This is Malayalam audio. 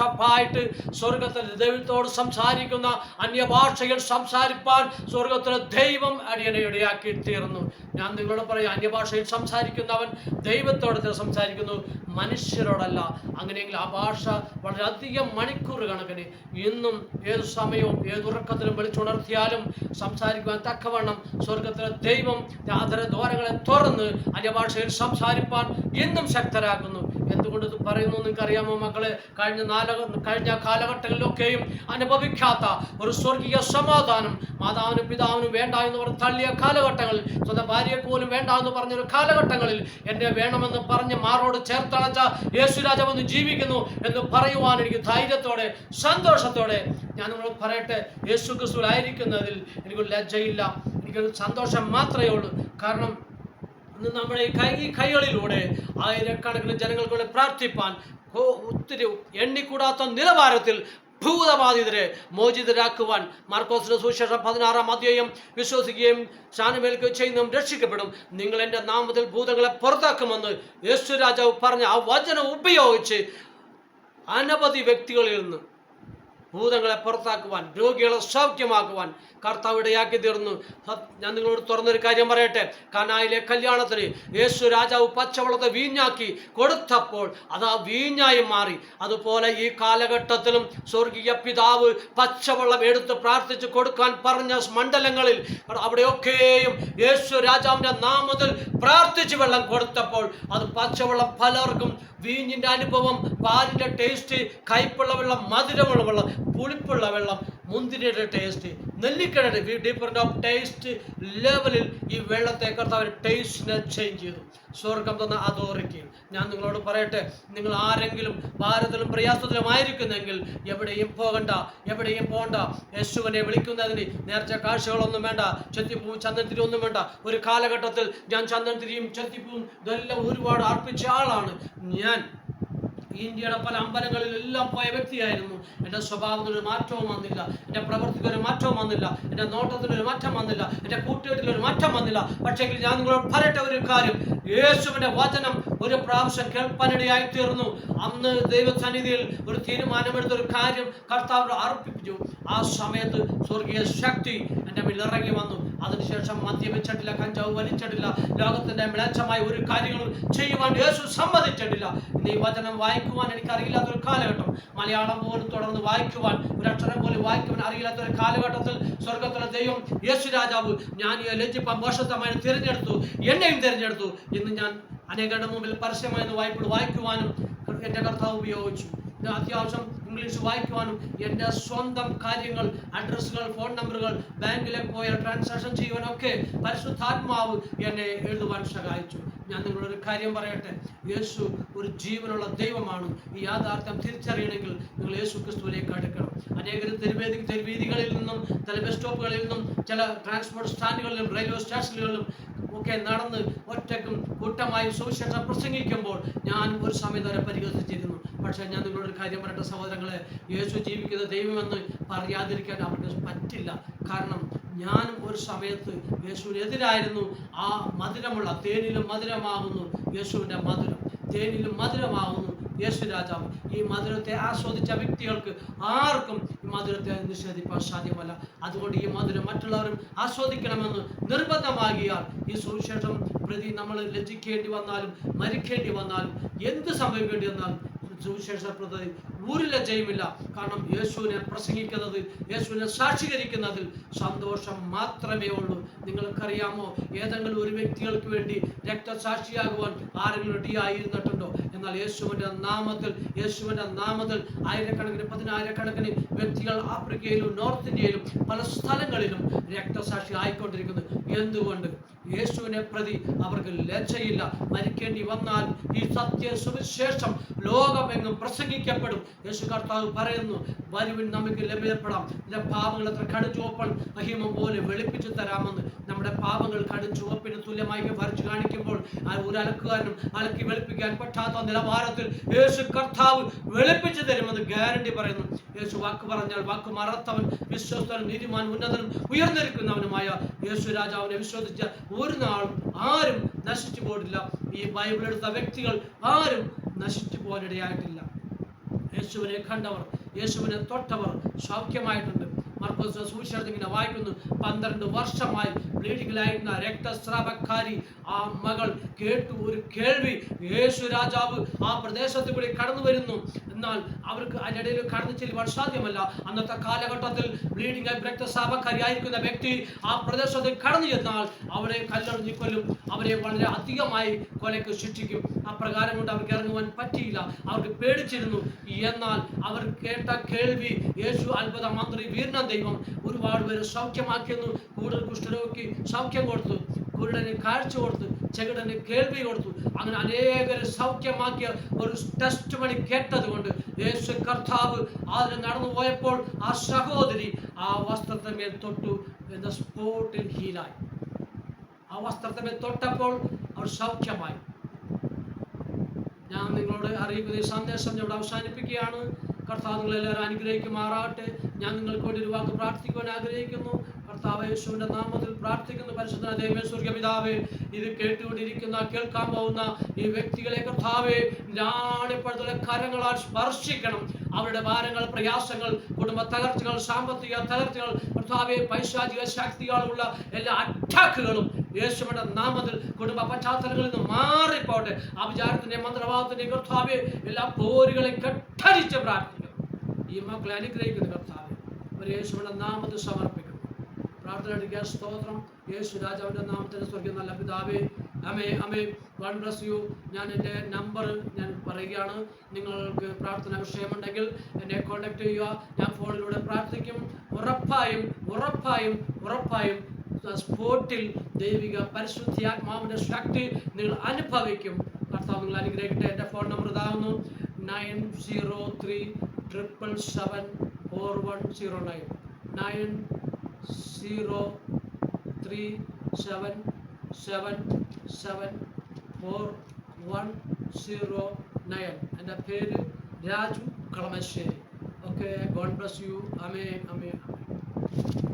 സ്റ്റെപ്പായിട്ട് സ്വർഗത്തിൽ ദൈവത്തോട് സംസാരിക്കുന്ന അന്യഭാഷയിൽ സംസാരിപ്പാൻ സ്വർഗത്തിലെ ദൈവം അടിയനെ ഇടയാക്കി തീർന്നു. ഞാൻ നിങ്ങളോട് പറയാം അന്യഭാഷയിൽ സംസാരിക്കുന്നവൻ ദൈവത്തോട് സംസാരിക്കുന്നു മനുഷ്യരോടല്ല. അങ്ങനെയെങ്കിൽ ആ ഭാഷ വളരെയധികം മണിക്കൂർ കണക്കിന് ഇന്നും ഏത് സമയവും ഏത് ഉറക്കത്തിലും വിളിച്ചുണർത്തിയാലും സംസാരിക്കുവാൻ തക്കവണ്ണം സ്വർഗത്തിലെ ദൈവം ആദര ദ്വാരങ്ങളെ തുറന്ന് അന്യഭാഷയിൽ സംസാരിപ്പാൻ എന്നും ശക്തരാക്കുന്നു എന്തുകൊണ്ട് പറയുന്നു നിങ്ങൾക്ക് അറിയാമോ മക്കളെ? കഴിഞ്ഞ നാല കഴിഞ്ഞ കാലഘട്ടങ്ങളിലൊക്കെയും അനുഭവിക്കാത്ത ഒരു സ്വർഗീയ സമാധാനം മാതാവിനും പിതാവിനും വേണ്ട എന്ന് പറഞ്ഞ് തള്ളിയ കാലഘട്ടങ്ങളിൽ സ്വന്തം ഭാര്യയെ പോലും വേണ്ട എന്ന് പറഞ്ഞൊരു കാലഘട്ടങ്ങളിൽ എന്നെ വേണമെന്ന് പറഞ്ഞ് മാറോട് ചേർത്തണച്ച യേശുരാജമെന്ന് ജീവിക്കുന്നു എന്ന് പറയുവാൻ എനിക്ക് ധൈര്യത്തോടെ സന്തോഷത്തോടെ ഞാൻ നിങ്ങൾ പറയട്ടെ യേശു ക്രിസ്തുവിലായിരിക്കുന്നതിൽ എനിക്ക് ലജ്ജയില്ല. എനിക്കൊരു സന്തോഷം മാത്രമേ ഉള്ളൂ. കാരണം നമ്മുടെ കൈ കൈകളിലൂടെ ആയിരക്കണക്കിന് ജനങ്ങൾക്ക് വേണ്ടി പ്രാർത്ഥിപ്പാൻ ഒത്തിരി എണ്ണിക്കൂടാത്ത നിലവാരത്തിൽ ഭൂതബാധിതരെ മോചിതരാക്കുവാൻ മാർക്കോസിന്റെ സുവിശേഷം പതിനാറാം അധ്യായം വിശ്വസിക്കുകയും സ്നാനമേൽക്കുകയും ചെയ്യുന്നതും രക്ഷിക്കപ്പെടും. നിങ്ങൾ എന്റെ നാമത്തിൽ ഭൂതങ്ങളെ പുറത്താക്കുമെന്ന് യേശു രാജാവ് പറഞ്ഞ ആ വചനം ഉപയോഗിച്ച് അനവധി വ്യക്തികളിൽ നിന്ന് ഭൂതങ്ങളെ പുറത്താക്കുവാൻ രോഗികളെ സൗഖ്യമാക്കുവാൻ കർത്താവ് ഇടയാക്കി തീർന്നു. ഞാൻ നിങ്ങളോട് തുറന്നൊരു കാര്യം പറയട്ടെ. കനായിലെ കല്യാണത്തിന് യേശു രാജാവ് പച്ചവെള്ളത്തെ വീഞ്ഞാക്കി കൊടുത്തപ്പോൾ അത് ആ വീഞ്ഞായി മാറി. അതുപോലെ ഈ കാലഘട്ടത്തിലും സ്വർഗീയ പിതാവ് പച്ചവെള്ളം എടുത്ത് പ്രാർത്ഥിച്ച് കൊടുക്കാൻ പറഞ്ഞ മണ്ഡലങ്ങളിൽ അവിടെയൊക്കെയും യേശു രാജാവിന്റെ നാമത്തിൽ പ്രാർത്ഥിച്ച് വെള്ളം കൊടുത്തപ്പോൾ അത് പച്ചവെള്ളം പലർക്കും വീഞ്ഞിന്റെ അനുഭവം പാലിന്റെ ടേസ്റ്റ് കയ്പുള്ള വെള്ളം മധുരമുള്ള വെള്ളം പുളിപ്പുള്ള വെള്ളം മുന്തിരിയുടെ ടേസ്റ്റ് നെല്ലിക്കയുടെ ഡിഫറെന്റ് ഓഫ് ടേസ്റ്റ് ലെവലിൽ ഈ വെള്ളത്തെ കർത്താവ് ടേസ്റ്റിനെ ചേഞ്ച് ചെയ്തു. സ്വർഗം തന്ന അതോറിറ്റിയിൽ. ഞാൻ നിങ്ങളോട് പറയട്ടെ നിങ്ങൾ ആരെങ്കിലും ഭാരതത്തിലും പ്രയാസത്തിലും ആയിരിക്കുന്നെങ്കിൽ എവിടെയും പോകണ്ട എവിടെയും പോകണ്ട യേശുവിനെ വിളിക്കുന്നതിന് നേർച്ച കാഴ്ചകളൊന്നും വേണ്ട ചെത്തിപ്പൂവും ചന്ദനത്തിരി ഒന്നും വേണ്ട. ഒരു കാലഘട്ടത്തിൽ ഞാൻ ചന്ദനത്തിരിയും ചെത്തിപ്പൂവും ഇതെല്ലാം ഒരുപാട് അർപ്പിച്ച ആളാണ് ഞാൻ. ഇന്ത്യയുടെ പല അമ്പലങ്ങളിലെല്ലാം പോയ വ്യക്തിയായിരുന്നു. എന്റെ സ്വഭാവത്തിനൊരു മാറ്റവും വന്നില്ല. എന്റെ പ്രവൃത്തിക്ക് ഒരു മാറ്റവും വന്നില്ല. എന്റെ നോട്ടത്തിനൊരു മാറ്റം വന്നില്ല. എന്റെ കൂട്ടുകെട്ടിലൊരു മാറ്റം വന്നില്ല. പക്ഷേ ഞാൻ നിങ്ങളോട് പറയട്ടെ ഒരു കാര്യം. യേശുവിന്റെ വചനം ഒരു പ്രാവശ്യം കേൾപ്പാനിടയായി തീർന്നു അന്ന് ദൈവസന്നിധിയിൽ ഒരു തീരുമാനമെടുത്ത ഒരു കാര്യം കർത്താവ് അർപ്പിപ്പിച്ചു. ആ സമയത്ത് സ്വർഗീയ ശക്തി എന്റെ മേൽ ഇറങ്ങി വന്നു. അതിനുശേഷം മദ്യപിച്ചിട്ടില്ല കഞ്ചാവ് വലിച്ചിട്ടില്ല ലോകത്തിന്റെ മിളച്ചമായ ഒരു കാര്യങ്ങളും ചെയ്യുവാൻ യേശു സമ്മതിച്ചിട്ടില്ല. ഈ വചനം വായിക്കുവാൻ എനിക്ക് അറിയില്ലാത്ത ഒരു കാലഘട്ടം മലയാളം പോലും തുടർന്ന് വായിക്കുവാൻ ഒരു അക്ഷരം പോലും വായിക്കുവാൻ അറിയില്ലാത്ത ഒരു കാലഘട്ടത്തിൽ സ്വർഗത്തിലെ ദൈവം യേശു രാജാവ് ഞാൻ ലജ്ജിപ്പം മോശത്തമായി തിരഞ്ഞെടുത്തു എന്നെയും തിരഞ്ഞെടുത്തു. ഇന്ന് ഞാൻ അനേകരുടെ മുമ്പിൽ പരസ്യമായി വായ്പ വായിക്കുവാനും എന്റെ കർത്താവ് ഉപയോഗിച്ചു. അത്യാവശ്യം ഇംഗ്ലീഷ് വായിക്കുവാനും എന്റെ സ്വന്തം കാര്യങ്ങൾ അഡ്രസ്സുകൾ ഫോൺ നമ്പറുകൾ ബാങ്കിലെ പോയ ട്രാൻസാക്ഷൻ ചെയ്യുവാനൊക്കെ പരിശുദ്ധാത്മാവ് എന്നെ എഴുതുവാൻ സഹായിച്ചു. ഞാൻ നിങ്ങളൊരു കാര്യം പറയട്ടെ? യേശു ഒരു ജീവനുള്ള ദൈവമാണ്. ഈ യാഥാർത്ഥ്യം തിരിച്ചറിയണമെങ്കിൽ നിങ്ങൾ യേശു ക്രിസ്തുവിലേക്ക് അടുക്കണം. അനേകം തെരുവേദി തെരുവീതികളിൽ നിന്നും ചില ബസ് സ്റ്റോപ്പുകളിൽ നിന്നും ചില ട്രാൻസ്പോർട്ട് സ്റ്റാൻഡുകളിലും റെയിൽവേ സ്റ്റേഷനുകളിലും ഒക്കെ നടന്ന് ഒറ്റക്കും കൂട്ടമായി സുവിശേഷം പ്രസംഗിക്കുമ്പോൾ ഞാൻ ഒരു സമയത്ത് അവരെ പരിഹസിച്ചിരുന്നു. പക്ഷേ ഞാൻ നിങ്ങളൊരു കാര്യം പറയട്ടെ സഹോദരങ്ങളെ? യേശു ജീവിക്കുന്ന ദൈവമെന്ന് പറയാതിരിക്കാൻ അവർക്ക് പറ്റില്ല. കാരണം ഞാനും ഒരു സമയത്ത് യേശുവിനെതിരായിരുന്നു. ആ മധുരമുള്ള തേനിലും മധുരമാകുന്നു യേശുവിന്റെ മധുരം. തേനിലും മധുരമാകുന്നു യേശു രാജാവ്. ഈ മധുരത്തെ ആസ്വദിച്ച വ്യക്തികൾക്ക് ആർക്കും മധുരത്തെ നിഷേധിപ്പാൻ സാധ്യമല്ല. അതുകൊണ്ട് ഈ മധുരം മറ്റുള്ളവരും ആസ്വദിക്കണമെന്ന് നിർബന്ധമാകിയാൽ ഈ സുവിശേഷം പ്രതി നമ്മൾ ലജ്ജിക്കേണ്ടി വന്നാലും മരിക്കേണ്ടി വന്നാലും എന്ത് സംഭവിക്കേണ്ടി വന്നാലും സുവിശേഷ പ്രതി ഒരു ജയമില്ല. കാരണം യേശുവിനെ പ്രസംഗിക്കുന്നത് യേശുവിനെ സാക്ഷീകരിക്കുന്നതിൽ സന്തോഷം മാത്രമേ ഉള്ളൂ. നിങ്ങൾക്കറിയാമോ ഏതെങ്കിലും ഒരു വ്യക്തികൾക്ക് വേണ്ടി രക്തസാക്ഷിയാകുവാൻ ആരെങ്കിലും റെഡി ആയിരുന്നിട്ടുണ്ടോ? എന്നാൽ യേശുവിന്റെ നാമത്തിൽ യേശുവിന്റെ നാമത്തിൽ ആയിരക്കണക്കിന് പതിനായിരക്കണക്കിന് വ്യക്തികൾ ആഫ്രിക്കയിലും നോർത്ത് ഇന്ത്യയിലും പല സ്ഥലങ്ങളിലും രക്തസാക്ഷി ആയിക്കൊണ്ടിരിക്കുന്നു. എന്തുകൊണ്ട്? യേശുവിനെ പ്രതി അവർക്ക് ലജ്ജയില്ല. മരിക്കേണ്ടി വന്നാൽ ഈ സത്യ സുവിശേഷം ലോകമെങ്ങും പ്രസംഗിക്കപ്പെടും. യേശു കർത്താവ് പറയുന്നു വരുവിൻ നമുക്ക് ലഭ്യപ്പെടാം. നിന്റെ പാപങ്ങൾ എത്ര കടുചുവപ്പൻ മഹിമം പോലെ വെളുപ്പിച്ചു തരാമെന്ന്. നമ്മുടെ പാപങ്ങൾ കടുചുവപ്പിന് തുല്യമായി വരച്ചു കാണിക്കുമ്പോൾ ആ ഒരു അലക്കുകാരനും അലക്കി വെളുപ്പിക്കാൻ പറ്റാത്ത നിലവാരത്തിൽ യേശു കർത്താവ് വെളുപ്പിച്ചു തരുമെന്ന് ഗ്യാരണ്ടി പറയുന്നു. യേശു വാക്ക് പറഞ്ഞാൽ വാക്ക് മറത്തവൻ വിശ്വസ്തനും നീതിമാൻ ഉന്നതനും ഉയർന്നിരിക്കുന്നവനുമായ യേശു രാജാവിനെ വിശ്വസിച്ച ഒരു നാളും ആരും നശിച്ചു പോയിട്ടില്ല. ഈ ബൈബിൾ എടുത്ത വ്യക്തികൾ ആരും നശിച്ചു പോകാനിടയായിട്ടില്ല. യേശുവിനെ കണ്ടവർ യേശുവിനെ തൊട്ടവർ സൗഖ്യമായിട്ടുണ്ട്. മർക്കോസ് സുവിശേഷത്തിൽ ഇങ്ങനെ വായിക്കുന്നു പന്ത്രണ്ട് വർഷമായി ബ്ലീഡിങ്ങിലായിരുന്ന രക്തസ്രാവക്കാരി ആ മകൾ കേട്ടു ഒരു കേൾവി. യേശു രാജാവ് ആ പ്രദേശത്ത് കൂടി കടന്നു വരുന്നു എന്നാൽ അവർക്ക് അതിനിടയിൽ കടന്നു ചെല്ലുവാൻ സാധ്യമല്ല. അന്നത്തെ കാലഘട്ടത്തിൽ ബ്ലീഡിംഗ് ആയിരിക്കുന്ന വ്യക്തി ആ പ്രദേശത്ത് കടന്നു ചെന്നാൽ അവരെ കല്ലെറിഞ്ഞു കൊല്ലും അവരെ വളരെ അധികമായി കൊലയ്ക്ക് ശിക്ഷിക്കും. അപ്രകാരം കൊണ്ട് അവർക്ക് ഇറങ്ങുവാൻ പറ്റിയില്ല. അവർക്ക് പേടിച്ചിരുന്നു. എന്നാൽ അവർ കേട്ട കേൾവി യേശു അത്ഭുത മന്ത്രി വീരണ ദൈവം ഒരുപാട് പേര് സൗഖ്യമാക്കിയെന്നു കൂടുതൽ കുഷ്ഠരോഗിക്ക് സൗഖ്യം കൊടുത്തു. കുരുടന് കാഴ്ച കൊടുത്തു ചെകിടന് കേൾവി കൊടുത്തു. അങ്ങനെ അനേകരെ സൗഖ്യമാക്കിയ ഒരു ടെസ്റ്റ് മണി കേട്ടത് കൊണ്ട് യേശു കർത്താവ് അതിന് നടന്നു പോയപ്പോൾ ആ സഹോദരി ആ വസ്ത്രത്തെ മേൽ തൊട്ടു എന്ന സ്പോട്ടിൽ ഹീലായി ആ വസ്ത്രത്തെ മേൽ തൊട്ടപ്പോൾ അവർ സൗഖ്യമായി. ഞാൻ നിങ്ങളോട് അറിയിക്കുന്ന ഈ സന്ദേശം ഇവിടെ അവസാനിപ്പിക്കുകയാണ്. കർത്താവ് നിങ്ങളെല്ലാവരും അനുഗ്രഹിക്കുമാറാട്ടെ ഞാൻ നിങ്ങൾക്ക് വേണ്ടി ഒരു വാക്ക് പ്രാർത്ഥിക്കുവാൻ ആഗ്രഹിക്കുന്നു. കർത്താവ് യേശുവിന്റെ നാമത്തിൽ പ്രാർത്ഥിക്കുന്നു. പരിശുദ്ധ ദൈവമേ സ്വർഗപിതാവേ ഇത് കേട്ടുകൊണ്ടിരിക്കുന്ന കേൾക്കാൻ പോകുന്ന ഈ വ്യക്തികളെ കർത്താവേ ഞാണിപ്പോഴത്തെ കരങ്ങളാൽ സ്പർശിക്കണം. അവരുടെ ഭാരങ്ങൾ പ്രയാസങ്ങൾ കുടുംബ തകർച്ചകൾ സാമ്പത്തിക തകർച്ചകൾ കർത്താവെ പൈശാചിക ശക്തികളുള്ള എല്ലാ അറ്റാക്കുകളും യേശുവിന്റെ നാമത്തിൽ കുടുംബ പശ്ചാത്തലങ്ങളിൽ നിന്ന് മാറിപ്പോട്ടെ അവിചാരത്തിന്റെ മന്ത്രവാദത്തിന്റെ കർത്താവെ എല്ലാ പോരുകളെ കെട്ടടിച്ച് പ്രാർത്ഥിക്കണം ഈ മക്കളെ അനുഗ്രഹിക്കുന്ന കർത്താവ്. ഒരു യേശുവിന്റെ നാമത്തിൽ സമർപ്പിക്കുന്നു. പ്രാർത്ഥന എടുക്കുക. സ്തോത്രം. യേശു രാജാവിന്റെ നാമത്തിൽ സ്വർഗം നല്ല പിതാവേ. അമേ അമേ. One bless you. ഞാൻ എന്റെ നമ്പർ ഞാൻ പറയുകയാണ്. നിങ്ങൾക്ക് പ്രാർത്ഥന വിഷയമുണ്ടെങ്കിൽ എന്നെ കോൺടാക്ട് ചെയ്യുക. ഞാൻ ഫോണിലൂടെ പ്രാർത്ഥിക്കും. ഉറപ്പായും ഉറപ്പായും ഉറപ്പായും സ്പോട്ടിൽ ദൈവിക പരിശുദ്ധിയാത്മാവിന്റെ ശക്തി നിങ്ങൾ അനുഭവിക്കും. കർത്താവ് നിങ്ങൾ അനുഗ്രഹിക്കട്ടെ. എന്റെ ഫോൺ നമ്പർ ഇതാകുന്നു. Nine zero three triple seven four one zero nine. Nine zero three seven seven seven four one zero nine. എന്റെ പേര് Raju Kalamassery. Okay God bless you. അമേ അമേ അമേ